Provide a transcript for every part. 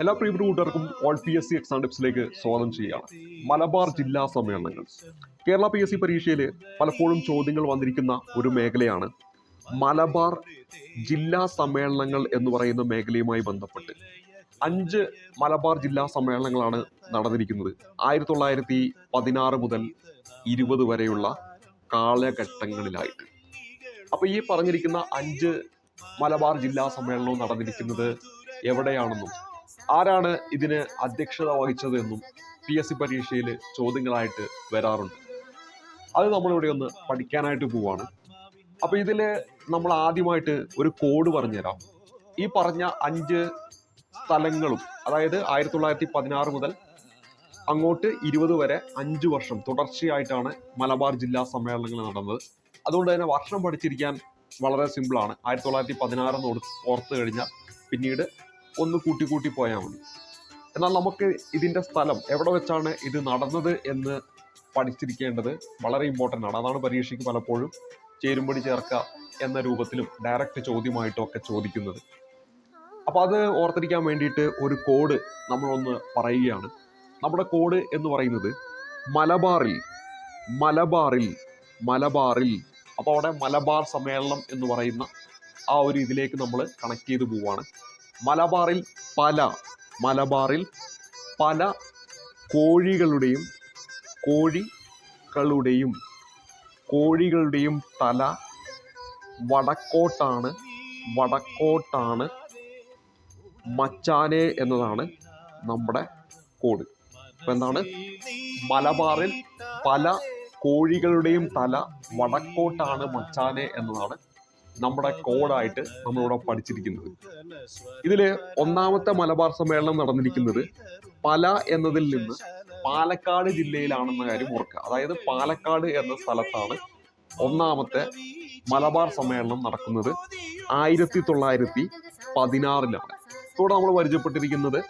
എല്ലാ പ്രിയപ്പെട്ട കൂട്ടുകാർക്കും all P S C exam ടിപ്സിലേക്ക് സ്വാഗതം ചെയ്യുകയാണ്. മലബാർ ജില്ലാ സമ്മേളനങ്ങൾ. കേരള പി എസ് സി പരീക്ഷയിൽ പലപ്പോഴും ചോദ്യങ്ങൾ വന്നിരിക്കുന്ന ഒരു മേഖലയാണ് മലബാർ ജില്ലാ സമ്മേളനങ്ങൾ എന്ന് പറയുന്ന മേഖലയുമായി ബന്ധപ്പെട്ട്. അഞ്ച് മലബാർ ജില്ലാ സമ്മേളനങ്ങളാണ് നടന്നിരിക്കുന്നത്. ആയിരത്തി തൊള്ളായിരത്തി പതിനാറ് മുതൽ ഇരുപത് വരെയുള്ള കാലഘട്ടങ്ങളിലായിട്ട്. അപ്പൊ ഈ പറഞ്ഞിരിക്കുന്ന അഞ്ച് മലബാർ ജില്ലാ സമ്മേളനവും നടന്നിരിക്കുന്നത് എവിടെയാണെന്നും ആരാണ് ഇതിന് അധ്യക്ഷത വഹിച്ചത് എന്നും പി എസ് സി പരീക്ഷയിൽ ചോദ്യങ്ങളായിട്ട് വരാറുണ്ട്. അത് നമ്മളിവിടെ ഒന്ന് പഠിക്കാനായിട്ട് പോവാണ്. അപ്പൊ ഇതിൽ നമ്മൾ ആദ്യമായിട്ട് ഒരു കോഡ് പറഞ്ഞുതരാം. ഈ പറഞ്ഞ അഞ്ച് സ്ഥലങ്ങളും അതായത് ആയിരത്തി തൊള്ളായിരത്തി പതിനാറ് മുതൽ അങ്ങോട്ട് ഇരുപത് വരെ അഞ്ച് വർഷം തുടർച്ചയായിട്ടാണ് മലബാർ ജില്ലാ സമ്മേളനങ്ങൾ നടന്നത്. അതുകൊണ്ട് തന്നെ വർഷം പഠിച്ചിരിക്കാൻ വളരെ സിമ്പിളാണ് ആയിരത്തി തൊള്ളായിരത്തി പതിനാറ് ഓർത്ത് കഴിഞ്ഞാൽ പിന്നീട് ഒന്ന് കൂട്ടി കൂട്ടി പോയാൽ മതി. എന്നാൽ നമുക്ക് ഇതിന്റെ സ്ഥലം എവിടെ വെച്ചാണ് ഇത് നടന്നത് എന്ന് പഠിച്ചിരിക്കേണ്ടത് വളരെ ഇമ്പോർട്ടന്റ് ആണ്. അതാണ് പരീക്ഷയ്ക്ക് പലപ്പോഴും ചേരുംപടി ചേർക്കുക എന്ന രൂപത്തിലും ഡയറക്റ്റ് ചോദ്യമായിട്ടും ഒക്കെ ചോദിക്കുന്നത്. അപ്പോൾ അത് ഓർത്തിരിക്കാൻ വേണ്ടിയിട്ട് ഒരു കോഡ് നമ്മളൊന്ന് പറയുകയാണ്. നമ്മുടെ കോഡ് എന്ന് പറയുന്നത് മലബാറിൽ മലബാറിൽ മലബാറിൽ. അപ്പോൾ അവിടെ മലബാർ സമ്മേളനം എന്ന് പറയുന്ന ആ ഒരു ഇതിലേക്ക് നമ്മൾ കണക്ട് ചെയ്ത് പോവാണ്. മലബാറിൽ പല മലബാറിൽ പല കോഴികളുടെയും കോഴികളുടെയും കോഴികളുടെയും തല വടക്കോട്ടാണ് വടക്കോട്ടാണ് മച്ചാനെ എന്നതാണ് നമ്മുടെ കോഡ് ഇപ്പൊ എന്താണ്? മലബാറിൽ പല കോഴികളുടെയും തല വടക്കോട്ടാണ് മച്ചാനെ എന്നതാണ് നമ്മുടെ കോഡായിട്ട് നമ്മളിവിടെ പഠിച്ചിരിക്കുന്നത്. ഇതിൽ ഒന്നാമത്തെ മലബാർ സമ്മേളനം നടന്നിരിക്കുന്നത് പല എന്നതിൽ നിന്ന് പാലക്കാട് ജില്ലയിലാണെന്ന കാര്യം ഓർക്കുക. അതായത് പാലക്കാട് എന്ന സ്ഥലത്താണ് ഒന്നാമത്തെ മലബാർ സമ്മേളനം നടക്കുന്നത് ആയിരത്തി തൊള്ളായിരത്തി പതിനാറിലാണ്. ഇവിടെ നമ്മൾ പരിചയപ്പെട്ടിരിക്കുന്നത്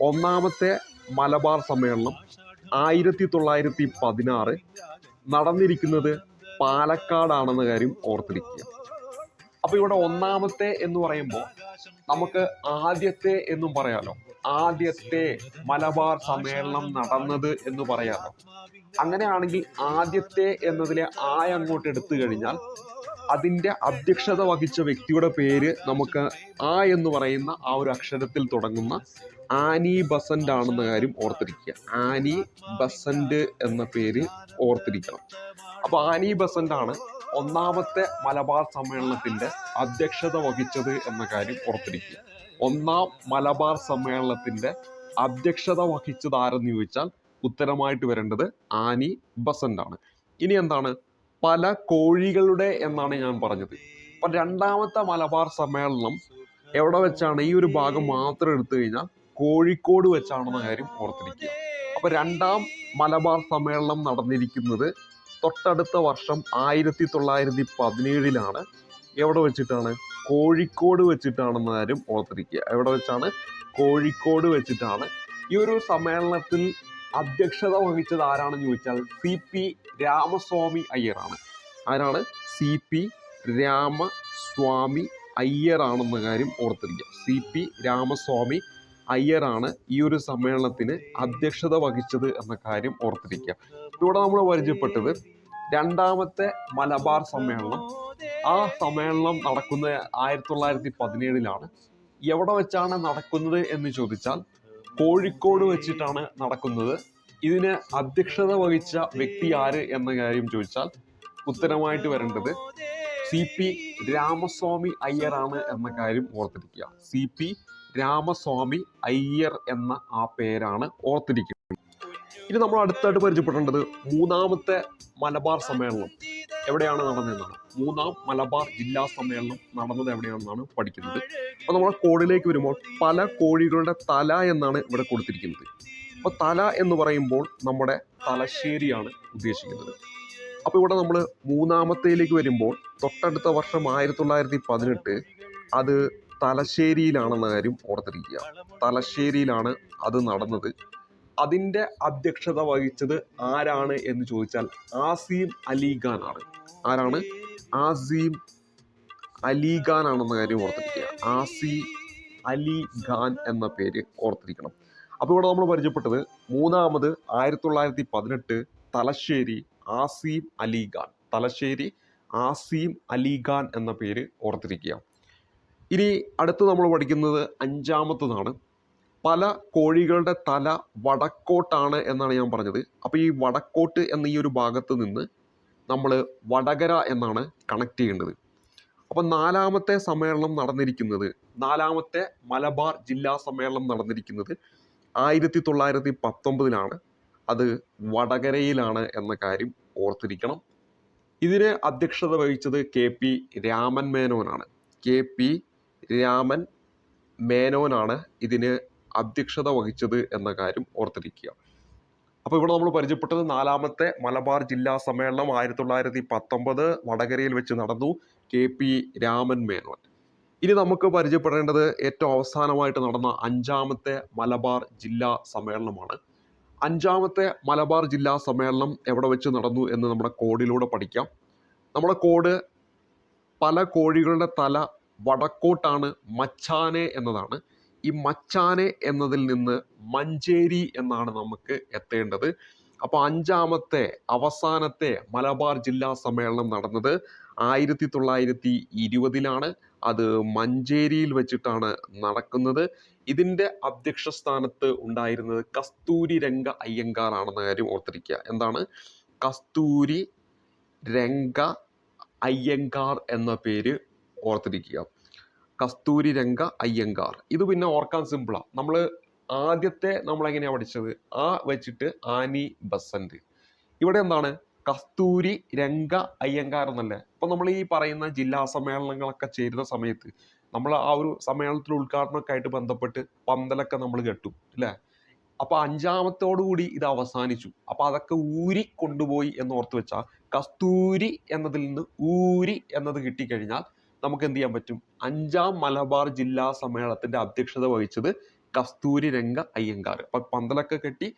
ഒന്നാമത്തെ മലബാർ സമ്മേളനം ആയിരത്തി തൊള്ളായിരത്തി പതിനാറ് നടന്നിരിക്കുന്നത് പാലക്കാടാണെന്ന കാര്യം ഓർത്തിരിക്കുക. അപ്പൊ ഇവിടെ ഒന്നാമത്തെ എന്ന് പറയുമ്പോൾ നമുക്ക് ആദ്യത്തെ എന്നും പറയാലോ. ആദ്യത്തെ മലബാർ സമ്മേളനം നടന്നത് എന്ന് പറയാലോ. അങ്ങനെയാണെങ്കിൽ ആദ്യത്തെ എന്നതിലെ ആയ അങ്ങോട്ട് എടുത്തു കഴിഞ്ഞാൽ അതിന്റെ അധ്യക്ഷത വഹിച്ച വ്യക്തിയുടെ പേര് നമുക്ക് ആ എന്ന് പറയുന്ന ആ ഒരു അക്ഷരത്തിൽ തുടങ്ങുന്ന ആനി ബസന്റ് ആണെന്ന കാര്യം ഓർത്തിരിക്കുക. ആനി ബസന്റ് എന്ന പേര് ഓർത്തിരിക്കണം. അപ്പൊ ആനി ബസന്റ് ആണ് ഒന്നാമത്തെ മലബാർ സമ്മേളനത്തിന്റെ അധ്യക്ഷത വഹിച്ചത് എന്ന കാര്യം ഓർത്തിരിക്കുക. ഒന്നാം മലബാർ സമ്മേളനത്തിന്റെ അധ്യക്ഷത വഹിച്ചത് ആരെന്ന് ചോദിച്ചാൽ ഉത്തരമായിട്ട് വരേണ്ടത് ആനി ബസന്റ് ആണ് ഇനി എന്താണ്? പല കോഴികളുടെ എന്നാണ് ഞാൻ പറഞ്ഞത്. അപ്പൊ രണ്ടാമത്തെ മലബാർ സമ്മേളനം എവിടെ വെച്ചാണ്? ഈ ഒരു ഭാഗം മാത്രം എടുത്തു കഴിഞ്ഞാൽ കോഴിക്കോട് വെച്ചാണെന്ന കാര്യം ഓർത്തിരിക്കുക. അപ്പൊ രണ്ടാം മലബാർ സമ്മേളനം നടന്നിരിക്കുന്നത് തൊട്ടടുത്ത വർഷം ആയിരത്തി തൊള്ളായിരത്തി പതിനേഴിലാണ് എവിടെ വെച്ചിട്ടാണ്? കോഴിക്കോട് വെച്ചിട്ടാണെന്ന കാര്യം ഓർത്തിരിക്കുക. എവിടെ വെച്ചാണ്? കോഴിക്കോട് വെച്ചിട്ടാണ്. ഈ ഒരു സമ്മേളനത്തിൽ അധ്യക്ഷത വഹിച്ചത് ആരാണെന്ന് ചോദിച്ചാൽ സി പി രാമസ്വാമി അയ്യറാണ്. ആരാണ്? സി പി രാമസ്വാമി അയ്യറാണെന്ന കാര്യം ഓർത്തിരിക്കുക. സി പി രാമസ്വാമി അയ്യറാണ് ഈ ഒരു സമ്മേളനത്തിന് അധ്യക്ഷത വഹിച്ചത് എന്ന കാര്യം ഓർത്തിരിക്കുക. ഇവിടെ നമ്മൾ പരിചയപ്പെട്ടത് രണ്ടാമത്തെ മലബാർ സമ്മേളനം. ആ സമ്മേളനം നടക്കുന്നത് ആയിരത്തി തൊള്ളായിരത്തി പതിനേഴിലാണ് എവിടെ വെച്ചാണ് നടക്കുന്നത് എന്ന് ചോദിച്ചാൽ കോഴിക്കോട് വെച്ചിട്ടാണ് നടക്കുന്നത്. ഇതിന് അധ്യക്ഷത വഹിച്ച വ്യക്തി ആര് എന്ന കാര്യം ചോദിച്ചാൽ ഉത്തരമായിട്ട് വരേണ്ടത് സി പി രാമസ്വാമി അയ്യറാണ് എന്ന കാര്യം ഓർത്തിരിക്കുക. സി പി രാമസ്വാമി അയ്യർ എന്ന ആ പേരാണ് ഓർത്തിരിക്കുന്നത്. ഇനി നമ്മൾ അടുത്തായിട്ട് പരിചയപ്പെടേണ്ടത് മൂന്നാമത്തെ മലബാർ സമ്മേളനം എവിടെയാണ് നടന്നതെന്നാണ്. മൂന്നാം മലബാർ ജില്ലാ സമ്മേളനം നടന്നത് എവിടെയാണെന്നാണ് പഠിക്കുന്നത്. അപ്പോൾ നമ്മൾ കോടിലേക്ക് വരുമ്പോൾ പല കോഴികളുടെ തല എന്നാണ് ഇവിടെ കൊടുത്തിരിക്കുന്നത്. അപ്പോൾ തല എന്ന് പറയുമ്പോൾ നമ്മുടെ തലശ്ശേരിയാണ് ഉദ്ദേശിക്കുന്നത്. അപ്പോൾ ഇവിടെ നമ്മൾ മൂന്നാമത്തേലേക്ക് വരുമ്പോൾ തൊട്ടടുത്ത വർഷം ആയിരത്തി തൊള്ളായിരത്തി പതിനെട്ട് അത് തലശ്ശേരിയിലാണെന്ന കാര്യം ഓർത്തിരിക്കുക. തലശ്ശേരിയിലാണ് അത് നടന്നത്. അതിന്റെ അധ്യക്ഷത വഹിച്ചത് ആരാണ് എന്ന് ചോദിച്ചാൽ ആസീം അലിഖാൻ ആണ്. ആരാണ്? ആസീം അലിഖാൻ ആണെന്ന കാര്യം ഓർത്തിരിക്കുക. ആസി അലി ഖാൻ എന്ന പേര് ഓർത്തിരിക്കണം. അപ്പോൾ ഇവിടെ നമ്മൾ പരിചയപ്പെട്ടത് മൂന്നാമത് ആയിരത്തി തൊള്ളായിരത്തി പതിനെട്ട് തലശ്ശേരി ആസീം അലി ഖാൻ. തലശ്ശേരി ആസീം അലി ഖാൻ എന്ന പേര് ഓർത്തിരിക്കുക. ഇനി അടുത്ത് നമ്മൾ പഠിക്കുന്നത് അഞ്ചാമത്തതാണ്. പല കോഴികളുടെ തല വടക്കോട്ടാണ് എന്നാണ് ഞാൻ പറഞ്ഞത്. അപ്പോൾ ഈ വടക്കോട്ട് എന്ന ഈ ഒരു ഭാഗത്ത് നിന്ന് നമ്മൾ വടകര എന്നാണ് കണക്ട് ചെയ്യേണ്ടത്. അപ്പം നാലാമത്തെ സമ്മേളനം നടന്നിരിക്കുന്നത് നാലാമത്തെ മലബാർ ജില്ലാ സമ്മേളനം നടന്നിരിക്കുന്നത് ആയിരത്തി തൊള്ളായിരത്തി പത്തൊമ്പതിലാണ് അത് വടകരയിലാണ് എന്ന കാര്യം ഓർത്തിരിക്കണം. ഇതിന് അധ്യക്ഷത വഹിച്ചത് കെ പി രാമൻ മേനോനാണ് കെ പി രാമൻ മേനോനാണ് ഇതിന് അധ്യക്ഷത വഹിച്ചത് എന്ന കാര്യം ഓർത്തിരിക്കുക. അപ്പോൾ ഇവിടെ നമ്മൾ പരിചയപ്പെട്ടത് നാലാമത്തെ മലബാർ ജില്ലാ സമ്മേളനം ആയിരത്തി തൊള്ളായിരത്തി പത്തൊമ്പത് വടകരയിൽ വെച്ച് നടന്നു കെ പി രാമൻ മേനോൻ. ഇനി നമുക്ക് പരിചയപ്പെടേണ്ടത് ഏറ്റവും അവസാനമായിട്ട് നടന്ന അഞ്ചാമത്തെ മലബാർ ജില്ലാ സമ്മേളനമാണ്. അഞ്ചാമത്തെ മലബാർ ജില്ലാ സമ്മേളനം എവിടെ വെച്ച് നടന്നു എന്ന് നമ്മുടെ കോഡിലൂടെ പഠിക്കാം. നമ്മുടെ കോഡ് പല കോഴികളുടെ തല വടക്കോട്ടാണ് മച്ചാനെ എന്നതാണ്. ഈ മച്ചാനെ എന്നതിൽ നിന്ന് മഞ്ചേരി എന്നാണ് നമുക്ക് എത്തേണ്ടത്. അപ്പോൾ അഞ്ചാമത്തെ അവസാനത്തെ മലബാർ ജില്ലാ സമ്മേളനം നടന്നത് ആയിരത്തി തൊള്ളായിരത്തി ഇരുപതിലാണ് അത് മഞ്ചേരിയിൽ വെച്ചിട്ടാണ് നടക്കുന്നത്. ഇതിന്റെ അധ്യക്ഷ സ്ഥാനത്ത് ഉണ്ടായിരുന്നത് കസ്തൂരി രംഗ അയ്യങ്കാർ ആണെന്ന കാര്യം ഓർത്തിരിക്കുക. എന്താണ്? കസ്തൂരി രംഗ അയ്യങ്കാർ എന്ന പേര് ഓർത്തിരിക്കുക. കസ്തൂരി രംഗ അയ്യങ്കാർ. ഇത് പിന്നെ ഓർക്കാൻ സിമ്പിളാണ് നമ്മൾ ആദ്യത്തെ നമ്മൾ എങ്ങനെയാണ് പഠിച്ചത്? ആ വെച്ചിട്ട് ആനി ബസന്റ്. ഇവിടെ എന്താണ്? കസ്തൂരി രംഗ അയ്യങ്കാർ എന്നല്ലേ? അപ്പൊ നമ്മൾ ഈ പറയുന്ന ജില്ലാ സമ്മേളനങ്ങളൊക്കെ ചേരുന്ന സമയത്ത് നമ്മൾ ആ ഒരു സമ്മേളനത്തിൽ ഉദ്ഘാടനമൊക്കെ ആയിട്ട് ബന്ധപ്പെട്ട് പന്തലൊക്കെ നമ്മൾ കെട്ടും അല്ലേ? അപ്പൊ അഞ്ചാമത്തോടു കൂടി ഇത് അവസാനിച്ചു. അപ്പൊ അതൊക്കെ ഊരി കൊണ്ടുപോയി എന്ന് ഓർത്ത് വെച്ചാൽ കസ്തൂരി എന്നതിൽ നിന്ന് ഊരി എന്നത് കിട്ടിക്കഴിഞ്ഞാൽ നമുക്ക് എന്ത് ചെയ്യാൻ പറ്റും? അഞ്ചാം മലബാർ ജില്ലാ സമ്മേളനത്തിന്റെ അധ്യക്ഷത വഹിച്ചത് കസ്തൂരി രംഗ അയ്യങ്കാർ. അപ്പൊ പന്തലൊക്കെ കെട്ടി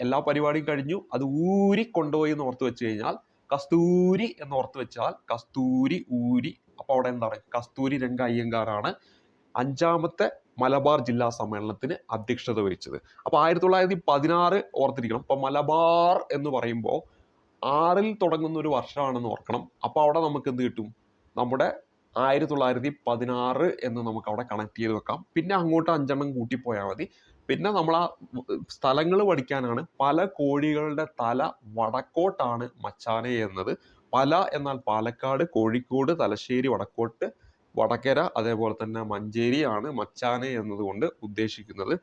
എല്ലാ പരിപാടിയും കഴിഞ്ഞു. അത് ഊരി കൊണ്ടുപോയി എന്ന് ഓർത്ത് വെച്ച് കഴിഞ്ഞാൽ കസ്തൂരി എന്ന് ഓർത്ത് വെച്ചാൽ കസ്തൂരി ഊരി അപ്പൊ അവിടെ എന്താണ്? കസ്തൂരി രംഗ അയ്യങ്കാറാണ് അഞ്ചാമത്തെ മലബാർ ജില്ലാ സമ്മേളനത്തിന് അധ്യക്ഷത വഹിച്ചത്. അപ്പൊ ആയിരത്തി തൊള്ളായിരത്തി പതിനാറ് ഓർത്തിരിക്കണം. അപ്പൊ മലബാർ എന്ന് പറയുമ്പോൾ ആറിൽ തുടങ്ങുന്ന ഒരു വർഷമാണെന്ന് ഓർക്കണം. അപ്പൊ അവിടെ നമുക്ക് എന്ത് കിട്ടും? നമ്മുടെ ആയിരത്തി തൊള്ളായിരത്തി പതിനാറ് എന്ന് നമുക്ക് അവിടെ കണക്ട് ചെയ്ത് വെക്കാം. പിന്നെ അങ്ങോട്ട് അഞ്ചെണ്ണം കൂട്ടിപ്പോയാൽ മതി. പിന്നെ നമ്മൾ ആ സ്ഥലങ്ങൾ പഠിക്കാനാണ് പല കോഴികളുടെ തല വടക്കോട്ടാണ് മച്ചാനെ എന്നത്. പല എന്നാൽ പാലക്കാട് കോഴിക്കോട് തലശ്ശേരി വടക്കോട്ട് വടകര അതേപോലെ തന്നെ മഞ്ചേരിയാണ് മച്ചാനെ എന്നതുകൊണ്ട് ഉദ്ദേശിക്കുന്നത്.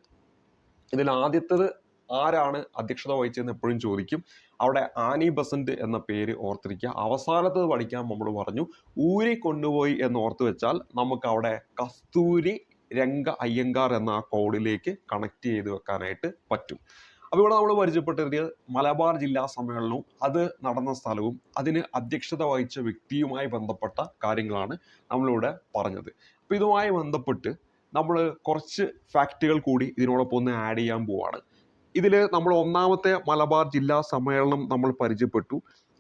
ഇതിൽ ആദ്യത്തത് ആരാണ് അധ്യക്ഷത വഹിച്ചതെന്ന് എപ്പോഴും ചോദിക്കും. അവിടെ ആനി ബസന്റ് എന്ന പേര് ഓർത്തിരിക്കുക. അവസാനത്തത് പഠിക്കാൻ നമ്മൾ പറഞ്ഞു ഊരി കൊണ്ടുപോയി എന്ന് ഓർത്ത് വെച്ചാൽ നമുക്ക് അവിടെ കസ്തൂരി രംഗ അയ്യങ്കാർ എന്ന ആ കോഡിലേക്ക് കണക്ട് ചെയ്ത് വെക്കാനായിട്ട് പറ്റും. അപ്പോൾ ഇവിടെ നമ്മൾ പരിചയപ്പെട്ടിരുന്നത് മലബാർ ജില്ലാ സമ്മേളനവും അത് നടന്ന സ്ഥലവും അതിന് അധ്യക്ഷത വഹിച്ച വ്യക്തിയുമായി ബന്ധപ്പെട്ട കാര്യങ്ങളാണ് നമ്മളിവിടെ പറഞ്ഞത്. അപ്പോൾ ഇതുമായി ബന്ധപ്പെട്ട് നമ്മൾ കുറച്ച് ഫാക്റ്റുകൾ കൂടി ഇതിനോടൊപ്പം ഒന്ന് ആഡ് ചെയ്യാൻ പോവാണ്. ഇതിൽ നമ്മൾ ഒന്നാമത്തെ മലബാർ ജില്ലാ സമ്മേളനം നമ്മൾ പരിചയപ്പെട്ടു.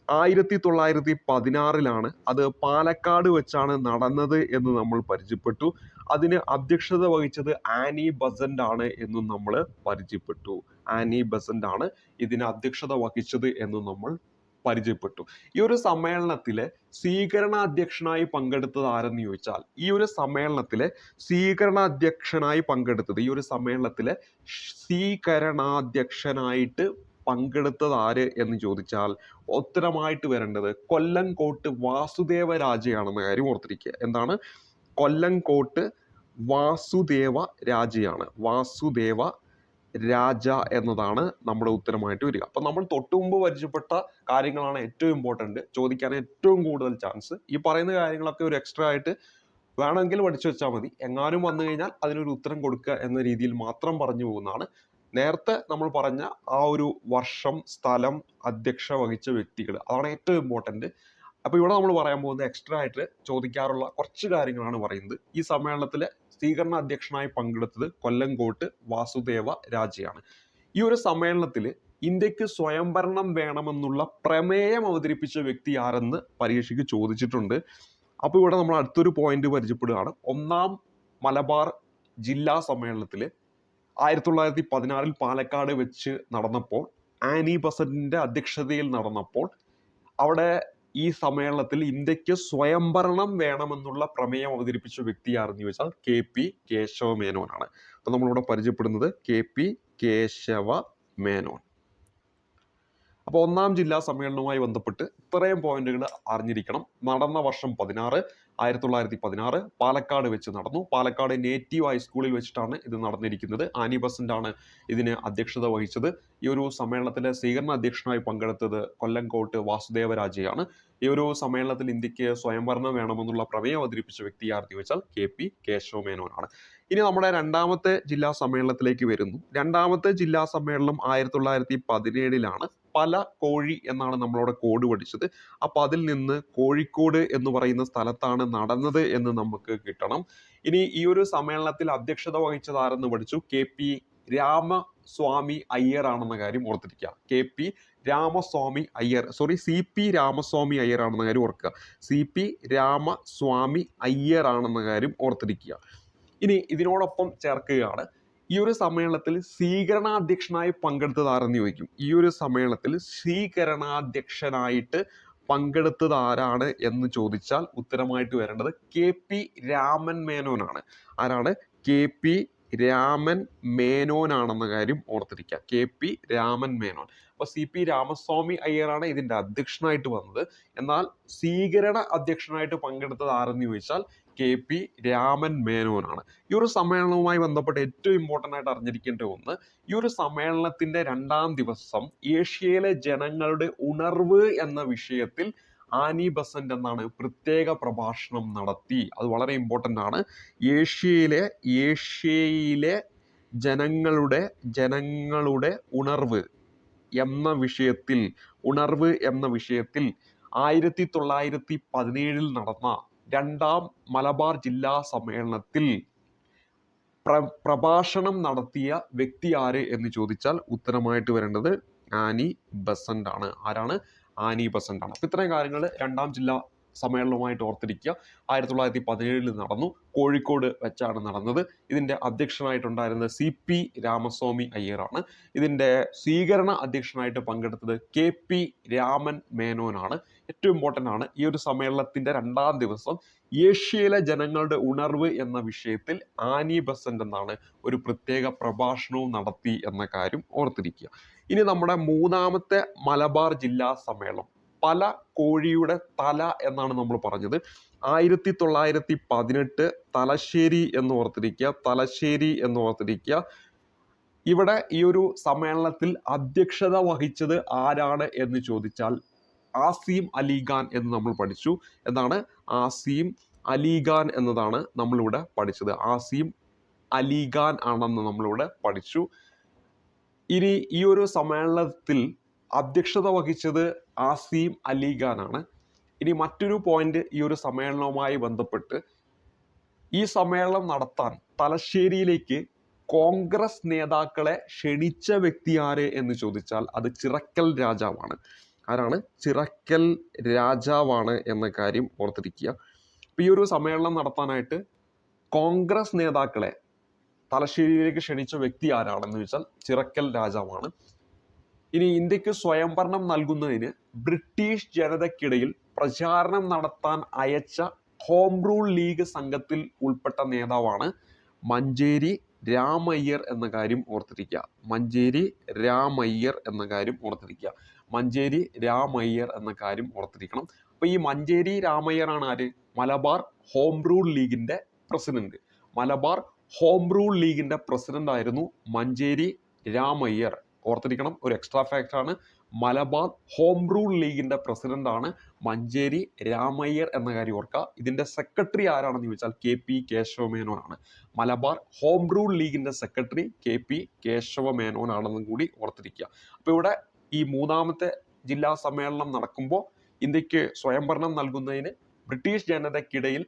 ആയിരത്തി തൊള്ളായിരത്തി പതിനാറിലാണ് അത് പാലക്കാട് വെച്ചാണ് നടന്നത് എന്ന് നമ്മൾ പരിചയപ്പെട്ടു. അതിന് അധ്യക്ഷത വഹിച്ചത് ആനി ബസന്റ് ആണ് എന്നും നമ്മൾ പരിചയപ്പെട്ടു. ആനി ബസന്റ് ആണ് ഇതിന് അധ്യക്ഷത വഹിച്ചത് എന്ന് നമ്മൾ പരിചയപ്പെട്ടു. ഈ ഒരു സമ്മേളനത്തിലെ സ്വീകരണാധ്യക്ഷനായി പങ്കെടുത്തത് ആരെന്ന് ചോദിച്ചാൽ ഈ ഒരു സമ്മേളനത്തിലെ സ്വീകരണാധ്യക്ഷനായി പങ്കെടുത്തത് ഈ ഒരു സമ്മേളനത്തിലെ സ്വീകരണാധ്യക്ഷനായിട്ട് പങ്കെടുത്തത് ആര് എന്ന് ചോദിച്ചാൽ ഉത്തരമായിട്ട് വരേണ്ടത് കൊല്ലംകോട്ട് വാസുദേവ രാജയാണെന്ന കാര്യം ഓർത്തിരിക്കുക. എന്താണ്? കൊല്ലംകോട്ട് വാസുദേവ രാജയാണ് വാസുദേവ രാജ എന്നതാണ് നമ്മുടെ ഉത്തരമായിട്ട് വരിക. അപ്പം നമ്മൾ തൊട്ടു മുമ്പ് പരിചയപ്പെട്ട കാര്യങ്ങളാണ് ഏറ്റവും ഇമ്പോർട്ടന്റ് ചോദിക്കാൻ ഏറ്റവും കൂടുതൽ ചാൻസ് ഈ പറയുന്ന കാര്യങ്ങളൊക്കെ ഒരു എക്സ്ട്രാ ആയിട്ട് വേണമെങ്കിൽ പഠിച്ചു വെച്ചാൽ മതി. എങ്ങാനും വന്നു കഴിഞ്ഞാൽ അതിനൊരു ഉത്തരം കൊടുക്കുക എന്ന രീതിയിൽ മാത്രം പറഞ്ഞു പോകുന്നതാണ്. നേരത്തെ നമ്മൾ പറഞ്ഞ ആ ഒരു വർഷം സ്ഥലം അധ്യക്ഷ വഹിച്ച വ്യക്തികൾ. അതാണ് ഏറ്റവും ഇമ്പോർട്ടന്റ് അപ്പോൾ ഇവിടെ നമ്മൾ പറയാൻ പോകുന്നത് എക്സ്ട്രാ ആയിട്ട് ചോദിക്കാറുള്ള കുറച്ച് കാര്യങ്ങളാണ് പറയുന്നത്. ഈ സമ്മേളനത്തിലെ സ്വീകരണ അധ്യക്ഷനായി പങ്കെടുത്തത് കൊല്ലങ്കോട്ട് വാസുദേവ രാജയാണ്. ഈ ഒരു സമ്മേളനത്തിൽ ഇന്ത്യയ്ക്ക് സ്വയംഭരണം വേണമെന്നുള്ള പ്രമേയം അവതരിപ്പിച്ച വ്യക്തി ആരെന്ന് പരീക്ഷയ്ക്ക് ചോദിച്ചിട്ടുണ്ട്. അപ്പോൾ ഇവിടെ നമ്മൾ അടുത്തൊരു പോയിന്റ് പരിചയപ്പെടുകയാണ്. ഒന്നാം മലബാർ ജില്ലാ സമ്മേളനത്തിൽ ആയിരത്തി തൊള്ളായിരത്തി പതിനാറിൽ പാലക്കാട് വെച്ച് നടന്നപ്പോൾ ആനി ബസന്റിന്റെ അധ്യക്ഷതയിൽ നടന്നപ്പോൾ അവിടെ ഈ സമ്മേളനത്തിൽ ഇന്ത്യയ്ക്ക് സ്വയംഭരണം വേണമെന്നുള്ള പ്രമേയം അവതരിപ്പിച്ച വ്യക്തി ആരെന്ന് ചോദിച്ചാൽ കെ പി കേശവ മേനോനാണ് അപ്പൊ നമ്മളിവിടെ പരിചയപ്പെടുന്നത് കെ പി കേശവ മേനോൻ അപ്പോൾ ഒന്നാം ജില്ലാ സമ്മേളനവുമായി ബന്ധപ്പെട്ട് ഇത്രയും പോയിന്റുകൾ അറിഞ്ഞിരിക്കണം. നടന്ന വർഷം പതിനാറ് ആയിരത്തി തൊള്ളായിരത്തി പതിനാറ് പാലക്കാട് വെച്ച് നടന്നു. പാലക്കാട് നേറ്റീവ് ഹൈസ്കൂളിൽ വെച്ചിട്ടാണ് ഇത് നടന്നിരിക്കുന്നത്. ആനി ബസന്റ് ആണ് ഇതിന് അധ്യക്ഷത വഹിച്ചത്. ഈ ഒരു സമ്മേളനത്തിലെ സ്വീകരണ അധ്യക്ഷനായി പങ്കെടുത്തത് കൊല്ലംകോട്ട് വാസുദേവരാജയാണ്. ഈ ഒരു സമ്മേളനത്തിൽ ഇന്ത്യയ്ക്ക് സ്വയംഭരണം വേണമെന്നുള്ള പ്രമേയം അവതരിപ്പിച്ച വ്യക്തി ആർത്തി വെച്ചാൽ കെ പി കേശവ മേനോനാണ് ഇനി നമ്മുടെ രണ്ടാമത്തെ ജില്ലാ സമ്മേളനത്തിലേക്ക് വരുന്നു. രണ്ടാമത്തെ ജില്ലാ സമ്മേളനം ആയിരത്തി തൊള്ളായിരത്തി പതിനേഴിലാണ് പല കോഴി എന്നാണ് നമ്മളവിടെ കോഡ് പഠിച്ചത്. അപ്പൊ അതിൽ നിന്ന് കോഴിക്കോട് എന്ന് പറയുന്ന സ്ഥലത്താണ് നടന്നത് എന്ന് നമുക്ക് കിട്ടണം. ഇനി ഈ ഒരു സമ്മേളനത്തിൽ അധ്യക്ഷത വഹിച്ചത് ആരെന്ന് പഠിച്ചു? കെ പി രാമസ്വാമി അയ്യർ ആണെന്ന കാര്യം ഓർത്തിരിക്കുക. K P Ramaswamy Iyer sorry C P Ramaswamy Iyer ആണെന്ന കാര്യം ഓർക്കുക. സി പി രാമസ്വാമി അയ്യർ ആണെന്ന കാര്യം ഓർത്തിരിക്കുക. ഇനി ഇതിനോടൊപ്പം ചേർക്കുകയാണ് ഈ ഒരു സമ്മേളനത്തിൽ സ്വീകരണാധ്യക്ഷനായി പങ്കെടുത്തത് ആരെന്ന് ചോദിക്കും. ഈ ഒരു സമ്മേളനത്തിൽ സ്വീകരണാധ്യക്ഷനായിട്ട് പങ്കെടുത്തത് ആരാണ് എന്ന് ചോദിച്ചാൽ ഉത്തരമായിട്ട് വരേണ്ടത് കെ പി രാമൻ മേനോനാണ്. ആരാണ്? കെ പി രാമൻ മേനോനാണെന്ന കാര്യം ഓർത്തിരിക്കുക. K P Raman Menon. അപ്പൊ സി പി രാമസ്വാമി അയ്യറാണ് ഇതിന്റെ അധ്യക്ഷനായിട്ട് വന്നത്. എന്നാൽ സ്വീകരണ അധ്യക്ഷനായിട്ട് പങ്കെടുത്തത് ആരെന്ന് ചോദിച്ചാൽ കെ പി രാമൻ മേനോനാണ്. ഈ ഒരു സമ്മേളനവുമായി ബന്ധപ്പെട്ട് ഏറ്റവും ഇമ്പോർട്ടന്റ് ആയിട്ട് അറിഞ്ഞിരിക്കേണ്ട ഒന്ന് ഈ ഒരു സമ്മേളനത്തിന്റെ രണ്ടാം ദിവസം ഏഷ്യയിലെ ജനങ്ങളുടെ ഉണർവ് എന്ന വിഷയത്തിൽ ആനി ബസന്റ് എന്നാണ് പ്രത്യേക പ്രഭാഷണം നടത്തി. അത് വളരെ ഇമ്പോർട്ടന്റ് ആണ്. ഏഷ്യയിലെ ഏഷ്യയിലെ ജനങ്ങളുടെ ജനങ്ങളുടെ ഉണർവ് എന്ന വിഷയത്തിൽ ഉണർവ് എന്ന വിഷയത്തിൽ ആയിരത്തി തൊള്ളായിരത്തി പതിനേഴിൽ നടന്ന രണ്ടാം മലബാർ ജില്ലാ സമ്മേളനത്തിൽ പ്ര പ്രഭാഷണം നടത്തിയ വ്യക്തി ആര് എന്ന് ചോദിച്ചാൽ ഉത്തരമായിട്ട് വരേണ്ടത് ആനി ബസന്റ് ആണ് ആരാണ്? ആനി ബസന്റ് ആണ് അപ്പം ഇത്രയും കാര്യങ്ങൾ രണ്ടാം ജില്ലാ സമ്മേളനവുമായിട്ട് ഓർത്തിരിക്കുക. ആയിരത്തി തൊള്ളായിരത്തി പതിനേഴിൽ നടന്നു. കോഴിക്കോട് വെച്ചാണ് നടന്നത്. ഇതിന്റെ അധ്യക്ഷനായിട്ടുണ്ടായിരുന്നത് സി പി രാമസ്വാമി അയ്യറാണ്. ഇതിന്റെ സ്വീകരണ അധ്യക്ഷനായിട്ട് പങ്കെടുത്തത് കെ പി രാമൻ മേനോനാണ്. ഏറ്റവും ഇമ്പോർട്ടന്റ് ആണ് ഈ ഒരു സമ്മേളനത്തിന്റെ രണ്ടാം ദിവസം ഏഷ്യയിലെ ജനങ്ങളുടെ ഉണർവ് എന്ന വിഷയത്തിൽ ആനി ബസന്റ് എന്നാണ് ഒരു പ്രത്യേക പ്രഭാഷണവും നടത്തി എന്ന കാര്യം ഓർത്തിരിക്കുക. ഇനി നമ്മുടെ മൂന്നാമത്തെ മലബാർ ജില്ലാ സമ്മേളനം. പല കോഴിയുടെ തല എന്നാണ് നമ്മൾ പറഞ്ഞത്. ആയിരത്തി തൊള്ളായിരത്തി പതിനെട്ട് തലശ്ശേരി എന്ന് ഓർത്തിരിക്കുക തലശ്ശേരി എന്ന് ഓർത്തിരിക്കുക. ഇവിടെ ഈ ഒരു സമ്മേളനത്തിൽ അധ്യക്ഷത വഹിച്ചത് ആരാണ് എന്ന് ചോദിച്ചാൽ ആസീം അലിഖാൻ എന്ന് നമ്മൾ പഠിച്ചു. എന്താണ്? ആസീം അലിഖാൻ എന്നതാണ് നമ്മളിവിടെ പഠിച്ചത്. ആസീം അലിഖാൻ ആണെന്ന് നമ്മളിവിടെ പഠിച്ചു. ഇനി ഈ ഒരു സമ്മേളനത്തിൽ അധ്യക്ഷത വഹിച്ചത് ആസീം അലിഖാൻ ആണ്. ഇനി മറ്റൊരു പോയിന്റ് ഈ ഒരു സമ്മേളനവുമായി ബന്ധപ്പെട്ട് ഈ സമ്മേളനം നടത്താൻ തലശ്ശേരിയിലേക്ക് കോൺഗ്രസ് നേതാക്കളെ ക്ഷണിച്ച വ്യക്തി ആര് എന്ന് ചോദിച്ചാൽ അത് ചിറക്കൽ രാജാവാണ്. ആരാണ്? ചിറക്കൽ രാജാവാണ് എന്ന കാര്യം ഓർത്തിരിക്കുക. അപ്പൊ ഈ ഒരു സമ്മേളനം നടത്താനായിട്ട് കോൺഗ്രസ് നേതാക്കളെ തലശ്ശേരിയിലേക്ക് ക്ഷണിച്ച വ്യക്തി ആരാണെന്ന് വെച്ചാൽ ചിറക്കൽ രാജാവാണ്. ഇനി ഇന്ത്യയ്ക്ക് സ്വയംഭരണം നൽകുന്നതിന് ബ്രിട്ടീഷ് ജനതയ്ക്കിടയിൽ പ്രചാരണം നടത്താൻ അയച്ച ഹോം റൂൾ ലീഗ് സംഘത്തിൽ ഉൾപ്പെട്ട നേതാവാണ് മഞ്ചേരി രാമയ്യർ എന്ന കാര്യം ഓർത്തിരിക്കുക. മഞ്ചേരി രാമയ്യർ എന്ന കാര്യം ഓർത്തിരിക്കുക. മഞ്ചേരി രാമയ്യർ എന്ന കാര്യം ഓർത്തിരിക്കണം. അപ്പൊ ഈ മഞ്ചേരി രാമയ്യർ ആണ് ആര്? മലബാർ ഹോം റൂൾ ലീഗിന്റെ പ്രസിഡന്റ്. മലബാർ ഹോം റൂൾ ലീഗിന്റെ പ്രസിഡന്റ് ആയിരുന്നു മഞ്ചേരി രാമയ്യർ. ഓർത്തിരിക്കണം ഒരു എക്സ്ട്രാ ഫാക്ട് ആണ്. മലബാർ ഹോം റൂൾ പ്രസിഡന്റ് ആണ് മഞ്ചേരി രാമയ്യർ എന്ന കാര്യം ഓർക്കുക. ഇതിന്റെ സെക്രട്ടറി ആരാണെന്ന് ചോദിച്ചാൽ കെ പി കേശവ മേനോൻ ആണ്. മലബാർ ഹോം റൂൾ ലീഗിന്റെ secretary K P Keshava Menon ആണെന്നും കൂടി ഓർത്തിരിക്കുക. അപ്പൊ ഇവിടെ ഈ മൂന്നാമത്തെ ജില്ലാ സമ്മേളനം നടക്കുമ്പോൾ ഇന്ത്യയ്ക്ക് സ്വയംഭരണം നൽകുന്നതിന് ബ്രിട്ടീഷ് ജനതയ്ക്കിടയിൽ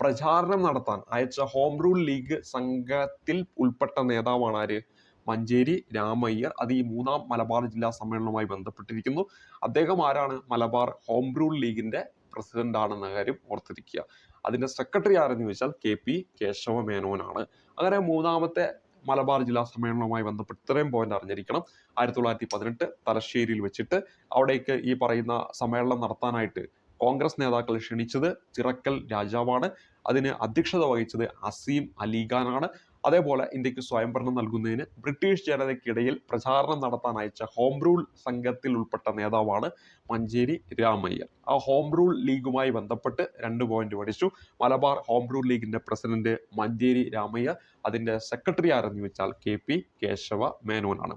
പ്രചാരണം നടത്താൻ അയച്ച ഹോം റൂൾ ലീഗ് സംഘത്തിൽ ഉൾപ്പെട്ട നേതാവാണ് ആര്? മഞ്ചേരി രാമയ്യർ. അത് ഈ മൂന്നാം മലബാർ ജില്ലാ സമ്മേളനവുമായി ബന്ധപ്പെട്ടിരിക്കുന്നു. അദ്ദേഹം ആരാണ്? മലബാർ ഹോം റൂൾ ലീഗിന്റെ പ്രസിഡന്റ് ആണെന്ന കാര്യം ഓർത്തിരിക്കുക. അതിന്റെ സെക്രട്ടറി ആരെന്ന് ചോദിച്ചാൽ കെ പി കേശവ മേനോനാണ് അങ്ങനെ മൂന്നാമത്തെ മലബാർ ജില്ലാ സമ്മേളനവുമായി ബന്ധപ്പെട്ട് ഇത്രയും പോയിന്റ് അറിഞ്ഞിരിക്കണം. ആയിരത്തി തൊള്ളായിരത്തി പതിനെട്ട് തലശ്ശേരിയിൽ വെച്ചിട്ട് അവിടേക്ക് ഈ പറയുന്ന സമ്മേളനം നടത്താനായിട്ട് കോൺഗ്രസ് നേതാക്കൾ ക്ഷണിച്ചത് ചിറക്കൽ രാജാവാണ്. അതിന് അധ്യക്ഷത വഹിച്ചത് അസീം അലിഖാനാണ് അതേപോലെ ഇന്ത്യയ്ക്ക് സ്വയംഭരണം നൽകുന്നതിന് ബ്രിട്ടീഷ് ജനതയ്ക്കിടയിൽ പ്രചാരണം നടത്താൻ അയച്ച ഹോം റൂൾ സംഘത്തിൽ ഉൾപ്പെട്ട നേതാവാണ് മഞ്ചേരി രാമയ്യ ആ ഹോം റൂൾ ലീഗുമായി ബന്ധപ്പെട്ട് രണ്ട് പോയിന്റ് പഠിച്ചു. മലബാർ ഹോം റൂൾ ലീഗിന്റെ പ്രസിഡന്റ് മഞ്ചേരി രാമയ്യ അതിന്റെ സെക്രട്ടറി ആരെന്ന് വെച്ചാൽ കെ പി കേശവ മേനോനാണ്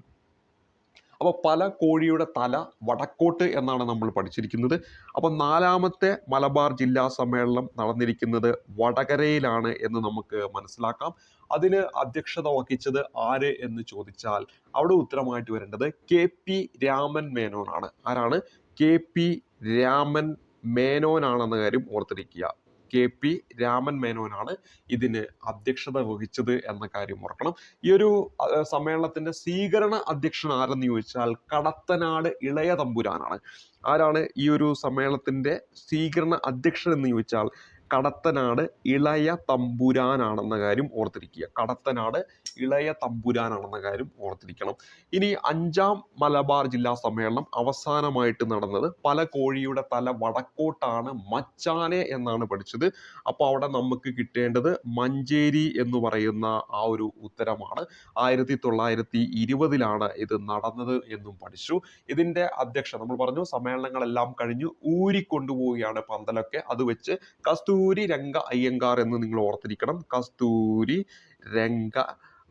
അപ്പോൾ പല കോഴിയുടെ തല വടക്കോട്ട് എന്നാണ് നമ്മൾ പഠിച്ചിരിക്കുന്നത്. അപ്പോൾ നാലാമത്തെ മലബാർ ജില്ലാ സമ്മേളനം നടന്നിരിക്കുന്നത് വടകരയിലാണ് എന്ന് നമുക്ക് മനസ്സിലാക്കാം. അതിന് അധ്യക്ഷത വഹിച്ചത് ആര് എന്ന് ചോദിച്ചാൽ അവിടെ ഉത്തരമായിട്ട് വരേണ്ടത് കെ പി രാമൻ മേനോനാണ്. ആരാണ്? കെ പി രാമൻ മേനോനാണെന്ന കാര്യം ഓർത്തിരിക്കുക. കെ പി രാമൻ മേനോനാണ് ഇതിന് അധ്യക്ഷത വഹിച്ചത് എന്ന കാര്യം ഓർക്കണം. ഈ ഒരു സമ്മേളനത്തിന്റെ സ്വീകരണ അധ്യക്ഷൻ ആരെന്ന് ചോദിച്ചാൽ കടത്തനാട് ഇളയ തമ്പുരാനാണ്. ആരാണ് ഈ ഒരു സമ്മേളനത്തിന്റെ സ്വീകരണ അധ്യക്ഷൻ എന്ന് ചോദിച്ചാൽ കടത്തനാട് ഇളയ തമ്പുരാനാണെന്ന കാര്യം ഓർത്തിരിക്കുക. കടത്തനാട് ഇളയ തമ്പുരാനാണെന്ന കാര്യം ഓർത്തിരിക്കണം. ഇനി അഞ്ചാം മലബാർ ജില്ലാ സമ്മേളനം അവസാനമായിട്ട് നടന്നത് പല കോഴിയുടെ തല വടക്കോട്ടാണ് മച്ചാനെ എന്നാണ് പഠിച്ചത്. അപ്പോൾ അവിടെ നമുക്ക് കിട്ടേണ്ടത് മഞ്ചേരി എന്ന് പറയുന്ന ആ ഒരു ഉത്തരമാണ്. ആയിരത്തി തൊള്ളായിരത്തി ഇരുപതിലാണ് ഇത് നടന്നത് എന്നും പഠിച്ചു. ഇതിന്റെ അധ്യക്ഷ നമ്മൾ പറഞ്ഞു സമ്മേളനങ്ങളെല്ലാം കഴിഞ്ഞു ഊരിക്കൊണ്ടുപോവുകയാണ് പന്തലൊക്കെ. അത് വെച്ച് കസ്തൂരി രംഗ അയ്യങ്കാർ എന്ന് നിങ്ങൾ ഓർത്തിരിക്കണം. കസ്തൂരി രംഗ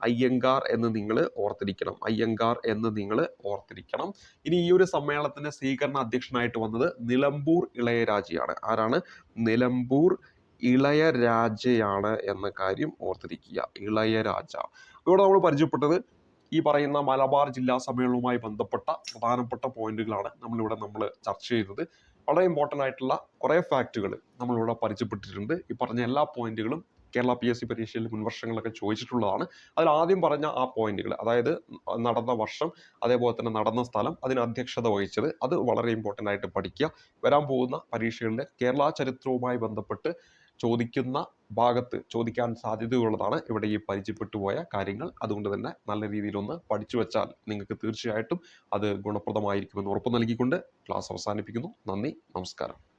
അയ്യങ്കാർ എന്ന് നിങ്ങൾ ഓർത്തിരിക്കണം. അയ്യങ്കാർ എന്ന് നിങ്ങൾ ഓർത്തിരിക്കണം. ഇനി ഈ ഒരു സമ്മേളനത്തിന്റെ സ്വീകരണ അധ്യക്ഷനായിട്ട് വന്നത് നിലമ്പൂർ ഇളയരാജയാണ്. ആരാണ്? നിലമ്പൂർ ഇളയരാജയാണ് എന്ന കാര്യം ഓർത്തിരിക്കുക. ഇളയരാജ. ഇവിടെ നമ്മൾ പരിചയപ്പെട്ടത് ഈ പറയുന്ന മലബാർ ജില്ലാ സമ്മേളനവുമായി ബന്ധപ്പെട്ട പ്രധാനപ്പെട്ട പോയിന്റുകളാണ് നമ്മളിവിടെ നമ്മൾ ചർച്ച ചെയ്തത് വളരെ ഇമ്പോർട്ടന്റ് ആയിട്ടുള്ള കുറേ ഫാക്റ്റുകൾ നമ്മളിവിടെ പരിചയപ്പെട്ടിട്ടുണ്ട്. ഈ പറഞ്ഞ എല്ലാ പോയിന്റുകളും കേരള പി എസ് സി പരീക്ഷയിൽ മുൻവർഷങ്ങളിലൊക്കെ ചോദിച്ചിട്ടുള്ളതാണ്. അതിൽ ആദ്യം പറഞ്ഞ ആ പോയിന്റുകൾ അതായത് നടന്ന വർഷം അതേപോലെ തന്നെ നടന്ന സ്ഥലം അതിന് അധ്യക്ഷത വഹിച്ചത് അത് വളരെ ഇമ്പോർട്ടന്റ് ആയിട്ട് പഠിക്കുക. വരാൻ പോകുന്ന പരീക്ഷകളിൽ കേരള ചരിത്രവുമായി ബന്ധപ്പെട്ട് ചോദിക്കുന്ന ഭാഗത്ത് ചോദിക്കാൻ സാധ്യതയുള്ളതാണ്. ഇവിടെ ഈ പരിചയപ്പെട്ടു പോയ കാര്യങ്ങൾ. അതുകൊണ്ട് തന്നെ നല്ല രീതിയിലൊന്ന് പഠിച്ചു വെച്ചാൽ നിങ്ങൾക്ക് തീർച്ചയായിട്ടും അത് ഗുണപ്രദമായിരിക്കുമെന്ന് ഉറപ്പ് നൽകിക്കൊണ്ട് ക്ലാസ് അവസാനിപ്പിക്കുന്നു. നന്ദി. നമസ്കാരം.